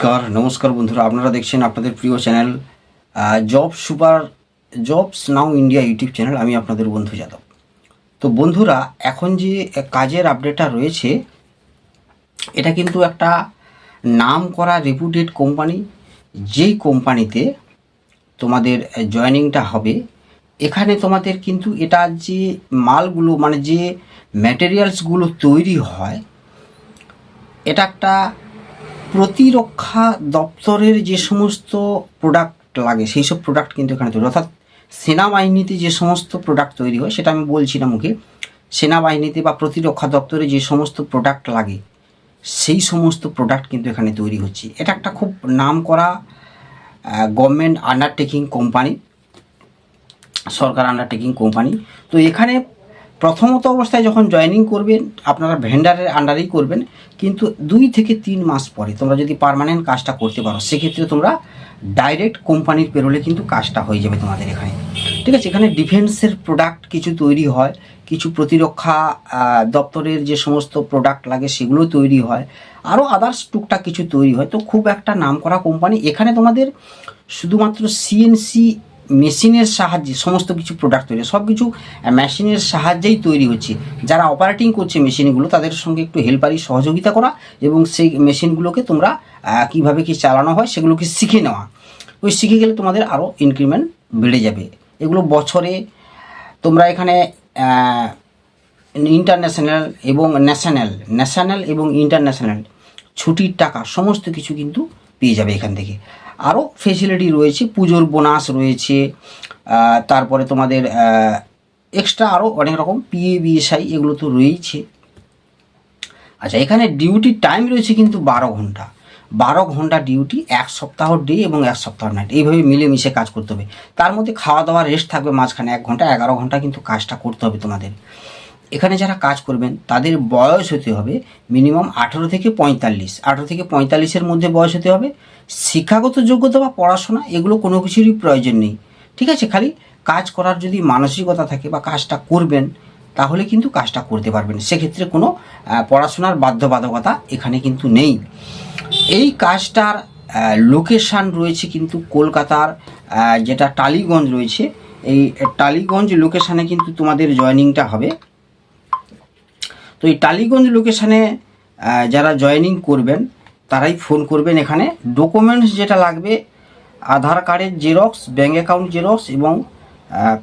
নমস্কার নমস্কার বন্ধুরা। আপনারা দেখছেন আপনাদের প্রিয় channel job super, jobs now India YouTube channel. আমি আপনাদের বন্ধু যাদব। তো বন্ধুরা, এখন যে কাজের আপডেটটা রয়েছে, এটা কিন্তু একটা নাম করা রেপুটেড কোম্পানি যেই কোম্পানিতে তোমাদের জয়েনিংটা হবে। এখানে তোমাদের কিন্তু এটা যে মালগুলো মানে যে ম্যাটেরিয়ালসগুলো তৈরি হয়, এটা একটা প্রতিরক্ষা দপ্তরের যে সমস্ত প্রোডাক্ট লাগে, সেই সব প্রোডাক্ট কিন্তু এখানে তৈরি অর্থাৎ সেনাবাহিনীতে যে সমস্ত প্রোডাক্ট তৈরি হয়, সেটা আমি বলছি না মুখে, সেনাবাহিনীতে বা প্রতিরক্ষা দপ্তরে যে সমস্ত প্রোডাক্ট লাগে, সেই সমস্ত প্রোডাক্ট কিন্তু এখানে তৈরি হচ্ছে। এটা একটা খুব নাম করা গভর্নমেন্ট আন্ডারটেকিং কোম্পানি সরকার আন্ডারটেকিং কোম্পানি তো এখানে প্রথমত অবস্থায় যখন জয়েনিং করবেন, আপনারা ভেন্ডারের আন্ডারেই করবেন, কিন্তু দুই থেকে তিন মাস পরে তোমরা যদি পার্মানেন্ট কাজটা করতে পারো, সেক্ষেত্রে তোমরা ডাইরেক্ট কোম্পানির পেরোলে কিন্তু কাজটা হয়ে যাবে তোমাদের এখানে। ঠিক আছে? এখানে ডিফেন্সের প্রোডাক্ট কিছু তৈরি হয়, কিছু প্রতিরক্ষা দপ্তরের যে সমস্ত প্রোডাক্ট লাগে সেগুলো তৈরি হয়। আরও আদার্স টুকটাক কিছু তৈরি হয়। তো খুব একটা নাম করা কোম্পানি এখানে তোমাদের শুধুমাত্র সিএনসি মেশিনের সাহায্যে সমস্ত কিছু প্রোডাক্ট তৈরি সব কিছু মেশিনের সাহায্যেই তৈরি হচ্ছে। যারা অপারেটিং করছে মেশিনগুলো, তাদের সঙ্গে একটু হেল্পারি সহযোগিতা করা এবং সেই মেশিনগুলোকে তোমরা কীভাবে কি চালানো হয় সেগুলোকে শিখে নেওয়া। ওই শিখে গেলে তোমাদের আরও ইনক্রিমেন্ট বেড়ে যাবে। এগুলো বছরে তোমরা এখানে ইন্টারন্যাশনাল এবং ন্যাশনাল ন্যাশনাল এবং ইন্টারন্যাশনাল ছুটির টাকা সমস্ত কিছু কিন্তু পেয়ে যাবে এখান থেকে। আরও ফেসিলিটি রয়েছে, পুজোর বোনাস রয়েছে তারপরে তোমাদের এক্সট্রা আরও অনেক রকম পিএ বিএসআই এগুলো তো রয়েইছে আচ্ছা এখানে ডিউটি টাইম রয়েছে কিন্তু বারো ঘণ্টা। বারো ঘণ্টা ডিউটি এক সপ্তাহ ডে এবং এক সপ্তাহ নাইট এইভাবে মিলেমিশে কাজ করতে হবে। তার মধ্যে খাওয়া দাওয়া রেস্ট থাকবে মাঝখানে এক ঘণ্টা, এগারো ঘণ্টা কিন্তু কাজটা করতে হবে তোমাদের। এখানে যারা কাজ করবেন, তাদের বয়স হতে হবে মিনিমাম আঠেরো থেকে পঁয়তাল্লিশ। আঠেরো থেকে পঁয়তাল্লিশের মধ্যে বয়স হতে হবে। শিক্ষাগত যোগ্যতা বা পড়াশোনা, এগুলো কোনো কিছুরই প্রয়োজন নেই। ঠিক আছে, খালি কাজ করার যদি মানসিকতা থাকে বা কাজটা করবেন, তাহলে কিন্তু কাজটা করতে পারবেন। সেক্ষেত্রে কোনো পড়াশোনার বাধ্যবাধকতা এখানে কিন্তু নেই। এই কাজটার লোকেশান রয়েছে কিন্তু কলকাতার যেটা টালিগঞ্জ রয়েছে। এই টালিগঞ্জ লোকেশানে কিন্তু তোমাদের জয়নিংটা হবে। তো এই টালিগঞ্জ লোকেশানে যারা জয়েনিং করবেন, তারাই ফোন করবেন এখানে। ডকুমেন্টস যেটা লাগবে, আধার কার্ডের জেরক্স ব্যাঙ্ক অ্যাকাউন্ট জেরক্স এবং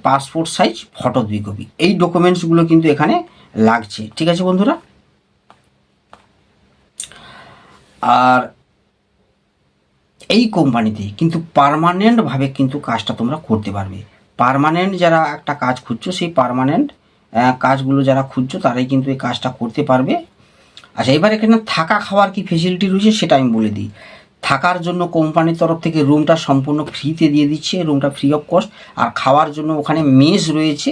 পাসপোর্ট সাইজ ফটো দুই কপি এই ডকুমেন্টসগুলো কিন্তু এখানে লাগছে। ঠিক আছে বন্ধুরা? আর এই কোম্পানিতে কিন্তু পারমানেন্টভাবে কিন্তু কাজটা তোমরা করতে পারবে। পারমানেন্ট যারা একটা কাজ খুঁজছো, সেই পার্মানেন্ট কাজগুলো যারা খুঁজছো, তারাই কিন্তু এই কাজটা করতে পারবে। আচ্ছা এবার এখানে থাকা খাওয়ার কি ফেসিলিটি রয়েছে সেটা আমি বলে দিই। থাকার জন্য কোম্পানির তরফ থেকে রুমটা সম্পূর্ণ ফ্রিতে দিয়ে দিচ্ছে রুমটা ফ্রি অফ কস্ট আর খাওয়ার জন্য ওখানে মেস রয়েছে,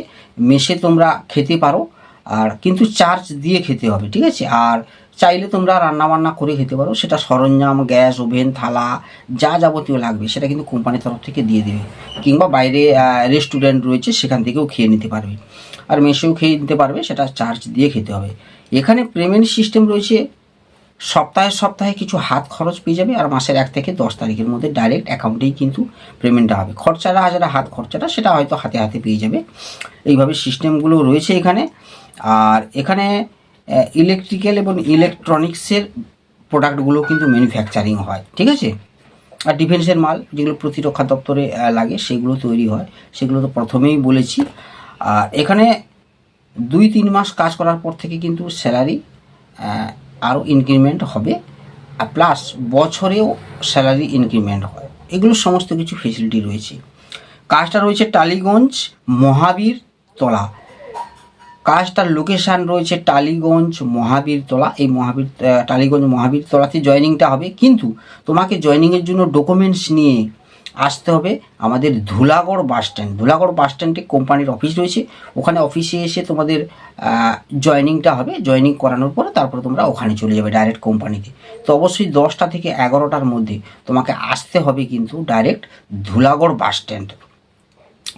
মেসে তোমরা খেতে পারো। আর কিন্তু চার্জ দিয়ে খেতে হবে, ঠিক আছে? আর চাইলে তোমরা রান্না বান্না করে খেতে পারো। সেটা সরঞ্জাম, গ্যাস, ওভেন, থালা, যা যাবতীয় লাগবে, সেটা কিন্তু কোম্পানির তরফ থেকে দিয়ে দেবে। কিংবা বাইরে রেস্টুরেন্ট রয়েছে, সেখান থেকেও খেয়ে নিতে পারবে। আর মেসেও খেয়ে নিতে পারবে, সেটা চার্জ দিয়ে খেতে হবে। এখানে পেমেন্ট সিস্টেম রয়েছে, সপ্তাহে সপ্তাহে কিছু হাত খরচ পেয়ে যাবে, আর মাসের এক থেকে দশ তারিখের মধ্যে ডাইরেক্ট অ্যাকাউন্টেই কিন্তু পেমেন্টটা হবে। খরচাটা যেটা হাত খরচাটা সেটা হয়তো হাতে হাতে পেয়ে যাবে। এইভাবে সিস্টেমগুলো রয়েছে এখানে। আর এখানে ইলেকট্রিক্যাল এবং ইলেকট্রনিক্সের প্রোডাক্টগুলো কিন্তু ম্যানুফ্যাকচারিং হয়, ঠিক আছে? আর ডিফেন্সের মাল যেগুলো প্রতিরক্ষা দপ্তরে লাগে, সেগুলো তৈরি হয়। সেগুলো তো প্রথমেই বলেছি। এখানে দুই তিন মাস কাজ করার পর থেকে কিন্তু স্যালারি আরও ইনক্রিমেন্ট হবে। আর প্লাস বছরেও স্যালারি ইনক্রিমেন্ট হয়। এগুলো সমস্ত কিছু ফেসিলিটি রয়েছে। কাজটা রয়েছে টালিগঞ্জ মহাবীর তলা। কাজটার লোকেশান রয়েছে টালিগঞ্জ মহাবীরতলা। এই মহাবীর টালিগঞ্জ মহাবীরতলাতে জয়নিংটা হবে। কিন্তু তোমাকে জয়নিংয়ের জন্য ডকুমেন্টস নিয়ে আসতে হবে আমাদের Dhulagarh bus stand Dhulagarh bus স্ট্যান্ডে কোম্পানির অফিস রয়েছে। ওখানে অফিসে এসে তোমাদের জয়নিংটা হবে। জয়নিং করানোর পরে তারপরে তোমরা ওখানে চলে যাবে ডাইরেক্ট কোম্পানিতে তো অবশ্যই দশটা থেকে এগারোটার মধ্যে তোমাকে আসতে হবে কিন্তু ডাইরেক্ট ধুলাগড় বাস স্ট্যান্ড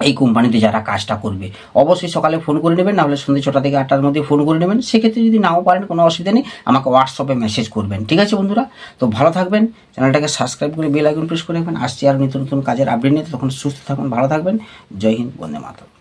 এই কোম্পানিতে যারা কাজটা করবে। অবশ্যই সকালে ফোন করে নেবেন, নাহলে সন্ধ্যে ছটা থেকে আটটার মধ্যে ফোন করে নেবেন। সেক্ষেত্রে যদি নাও পারেন, কোনো অসুবিধা নেই, আমাকে হোয়াটসঅ্যাপে মেসেজ করবেন। ঠিক আছে বন্ধুরা? তো ভালো থাকবেন, চ্যানেলটাকে সাবস্ক্রাইব করে বেল আইকন প্রেস করে রাখবেন। আসছি আর নিত্য নতুন কাজের আপডেট নিতে তখন সুস্থ থাকুন, ভালো থাকবেন। জয় হিন্দ, বন্দে মাতরম।